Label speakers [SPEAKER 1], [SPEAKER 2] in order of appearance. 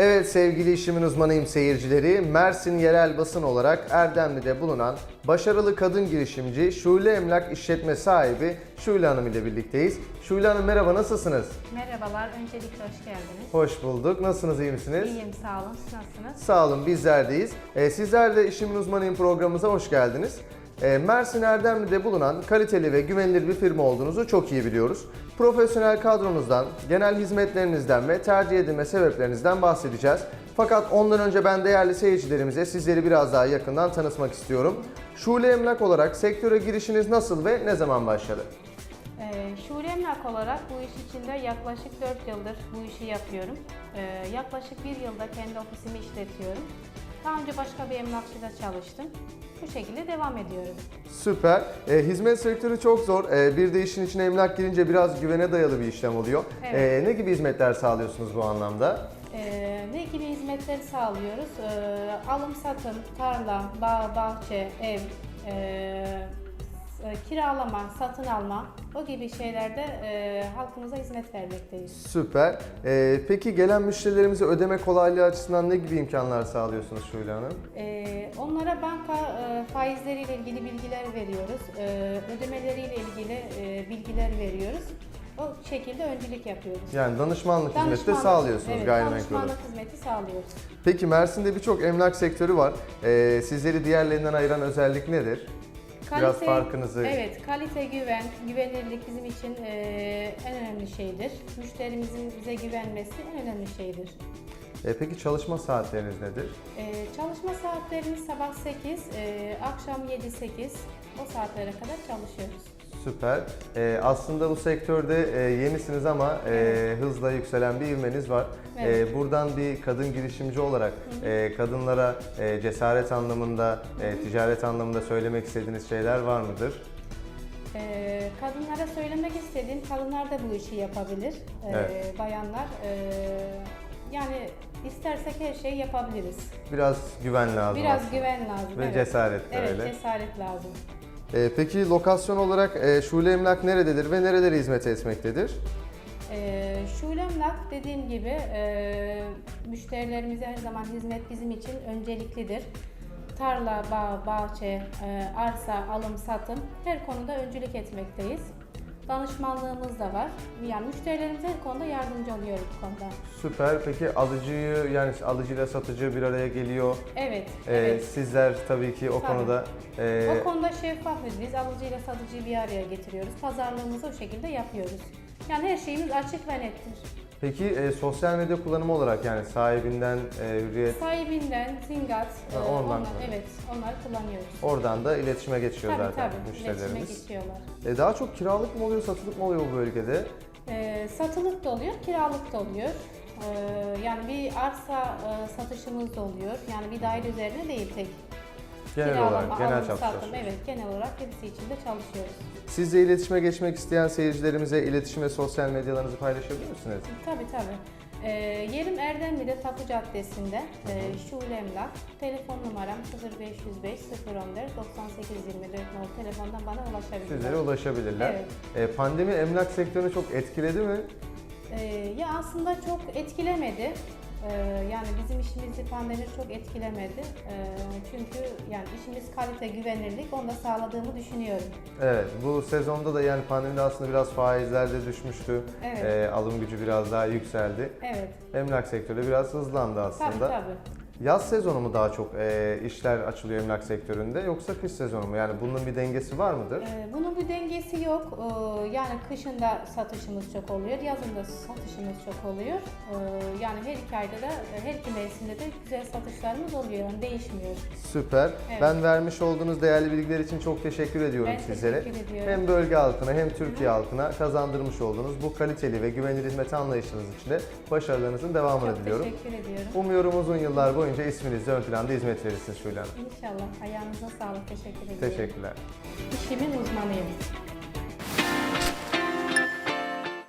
[SPEAKER 1] Evet sevgili işimin uzmanıyım seyircileri. Mersin yerel basın olarak Erdemli'de bulunan başarılı kadın girişimci Şule Emlak işletme sahibi Şule Hanım ile birlikteyiz. Şule Hanım merhaba nasılsınız?
[SPEAKER 2] Merhabalar, öncelikle hoş geldiniz.
[SPEAKER 1] Hoş bulduk. Nasılsınız iyi misiniz?
[SPEAKER 2] İyiyim, sağ olun. Siz nasılsınız?
[SPEAKER 1] Sağ olun bizlerdeyiz. Ee, sizler de işimin uzmanıyım programımıza hoş geldiniz. Ee, Mersin Erdemli'de bulunan kaliteli ve güvenilir bir firma olduğunuzu çok iyi biliyoruz. Profesyonel kadronuzdan, genel hizmetlerinizden ve tercih edilme sebeplerinizden bahsedeceğiz. Fakat ondan önce ben değerli seyircilerimize sizleri biraz daha yakından tanıtmak istiyorum. Şule Emlak olarak sektöre girişiniz nasıl ve ne zaman başladı?
[SPEAKER 2] Ee, Şule Emlak olarak bu iş içinde yaklaşık 4 yıldır bu işi yapıyorum. Ee, yaklaşık bir yılda kendi ofisimi işletiyorum. Daha önce başka bir emlakçıda çalıştım. Bu şekilde devam ediyorum.
[SPEAKER 1] Süper. Ee, hizmet sektörü çok zor. Ee, bir de işin içine emlak girince biraz güvene dayalı bir işlem oluyor.
[SPEAKER 2] Evet.
[SPEAKER 1] Ee, ne gibi hizmetler sağlıyorsunuz bu anlamda?
[SPEAKER 2] Ee, ne gibi hizmetleri sağlıyoruz? Ee, alım satım, tarla, bağ, bahçe, ev, e, kiralama, satın alma o gibi şeylerde e, halkımıza hizmet vermekteyiz.
[SPEAKER 1] Süper. Ee, peki gelen müşterilerimize ödeme kolaylığı açısından ne gibi imkanlar sağlıyorsunuz Şule Hanım?
[SPEAKER 2] Ee, onlara banka e, faizleriyle ilgili bilgiler veriyoruz. Ee, ödemeleriyle ilgili e, bilgiler veriyoruz. O şekilde öncülük yapıyoruz.
[SPEAKER 1] Yani danışmanlık, hizmeti de
[SPEAKER 2] Danışmanlık-
[SPEAKER 1] sağlıyorsunuz
[SPEAKER 2] evet,
[SPEAKER 1] gayrimenkul
[SPEAKER 2] danışmanlık
[SPEAKER 1] olarak.
[SPEAKER 2] hizmeti sağlıyoruz.
[SPEAKER 1] Peki Mersin'de birçok emlak sektörü var. Ee, sizleri diğerlerinden ayıran özellik nedir? Biraz farkınızı-
[SPEAKER 2] Evet, kalite, güven, güvenilirlik bizim için e, en önemli şeydir. Müşterimizin bize güvenmesi en önemli şeydir.
[SPEAKER 1] Ee, peki çalışma saatleriniz nedir?
[SPEAKER 2] E, çalışma saatlerimiz sabah 8, e, akşam 7-8 o saatlere kadar çalışıyoruz.
[SPEAKER 1] Süper. Ee, aslında bu sektörde e, yenisiniz ama e, hızla yükselen bir ivmeniz var.
[SPEAKER 2] Evet.
[SPEAKER 1] E, buradan bir kadın girişimci olarak e, kadınlara e, cesaret anlamında, e, ticaret anlamında söylemek istediğiniz şeyler var mıdır?
[SPEAKER 2] Ee, kadınlara söylemek istediğim, kadınlar da bu işi yapabilir. Ee,
[SPEAKER 1] Evet.
[SPEAKER 2] Bayanlar, ee, yani istersek her şeyi yapabiliriz.
[SPEAKER 1] Biraz güven lazım
[SPEAKER 2] Biraz
[SPEAKER 1] aslında.
[SPEAKER 2] güven lazım.
[SPEAKER 1] Ve
[SPEAKER 2] evet.
[SPEAKER 1] cesaret de
[SPEAKER 2] Evet,
[SPEAKER 1] öyle.
[SPEAKER 2] cesaret lazım.
[SPEAKER 1] E, peki lokasyon olarak e, Şule Emlak nerededir ve nerelere hizmet etmektedir?
[SPEAKER 2] Ee, Şule Emlak dediğim gibi ee, müşterilerimize her zaman hizmet bizim için önceliklidir. Tarla, bağ, bahçe, ee, arsa, alım, satım her konuda öncülük etmekteyiz. Danışmanlığımız da var. Yani müşterilerimize konuda yardımcı oluyoruz bu konuda.
[SPEAKER 1] Süper. Peki alıcıyı yani alıcıyla satıcı bir araya geliyor.
[SPEAKER 2] Evet,
[SPEAKER 1] E,
[SPEAKER 2] evet.
[SPEAKER 1] Sizler tabii ki o
[SPEAKER 2] Tabii.
[SPEAKER 1] konuda e,
[SPEAKER 2] O konuda şeffafız biz. Alıcıyla satıcıyı bir araya getiriyoruz. Pazarlığımızı o şekilde yapıyoruz. Yani her şeyimiz açık ve nettir.
[SPEAKER 1] Peki e, sosyal medya kullanımı olarak yani sahibinden e, hürriyet
[SPEAKER 2] Sahibinden Zingat,
[SPEAKER 1] Ha,
[SPEAKER 2] e,
[SPEAKER 1] ondan
[SPEAKER 2] onlar- evet onları kullanıyoruz.
[SPEAKER 1] oradan da iletişime geçiyor
[SPEAKER 2] Tabii
[SPEAKER 1] zaten
[SPEAKER 2] tabii iletişime
[SPEAKER 1] müşterilerimiz.
[SPEAKER 2] geçiyorlar.
[SPEAKER 1] E, daha çok kiralık mı oluyor, satılık mı oluyor bu bölgede?
[SPEAKER 2] E, satılık da oluyor, kiralık da oluyor. E, yani bir arsa e, satışımız da oluyor. Yani bir daire üzerine değil tek.
[SPEAKER 1] Genel
[SPEAKER 2] Kiralama,
[SPEAKER 1] olarak, genel
[SPEAKER 2] alım, satım, Evet, genel olarak hepsi içinde çalışıyoruz.
[SPEAKER 1] Sizle iletişime geçmek isteyen seyircilerimize iletişim ve sosyal medyalarınızı paylaşabilir misiniz?
[SPEAKER 2] Tabii tabii. Ee, yerim Erdemli'de Tapu Caddesi'nde. Ee, Şule Emlak. Telefon numaram 0505 014 9824 nol telefondan bana ulaşabilirler.
[SPEAKER 1] Sizlere ulaşabilirler.
[SPEAKER 2] Evet.
[SPEAKER 1] E, pandemi emlak sektörünü çok etkiledi mi?
[SPEAKER 2] Ee, ya aslında çok etkilemedi. Ee, yani bizim işimizi pandemi çok etkilemedi. Ee, çünkü yani işimiz kalite, güvenirlik onu da sağladığımı düşünüyorum.
[SPEAKER 1] Evet, bu sezonda da yani pandemide aslında biraz faizler de düşmüştü.
[SPEAKER 2] Evet.
[SPEAKER 1] E, alım gücü biraz daha yükseldi.
[SPEAKER 2] Evet.
[SPEAKER 1] Emlak sektörü biraz hızlandı aslında.
[SPEAKER 2] Tabii tabii.
[SPEAKER 1] Yaz sezonu mu daha çok e, işler açılıyor emlak sektöründe yoksa kış sezonu mu? Yani bunun bir dengesi var mıdır?
[SPEAKER 2] Ee, Bunun bir dengesi yok. Ee, Yani kışında satışımız çok oluyor, yazında satışımız çok oluyor. Ee, Yani her iki ayda da, her iki mevsimde de güzel satışlarımız oluyor. Yani değişmiyor.
[SPEAKER 1] Süper.
[SPEAKER 2] Evet.
[SPEAKER 1] Ben vermiş olduğunuz değerli bilgiler için çok teşekkür ediyorum
[SPEAKER 2] Ben
[SPEAKER 1] sizlere.
[SPEAKER 2] teşekkür ediyorum.
[SPEAKER 1] Hem bölge halkına hem Türkiye halkına kazandırmış olduğunuz bu kaliteli ve güvenilir hizmet anlayışınız için de başarılarınızın devamını
[SPEAKER 2] Çok
[SPEAKER 1] diliyorum.
[SPEAKER 2] teşekkür ediyorum.
[SPEAKER 1] Umuyorum uzun yıllar boyunca isminizle ön planda hizmet verirsiniz Şule Hanım.
[SPEAKER 2] İnşallah. Ayağınıza sağlık. Teşekkür ediyorum.
[SPEAKER 1] Teşekkürler.
[SPEAKER 2] İşimin uzmanıyım.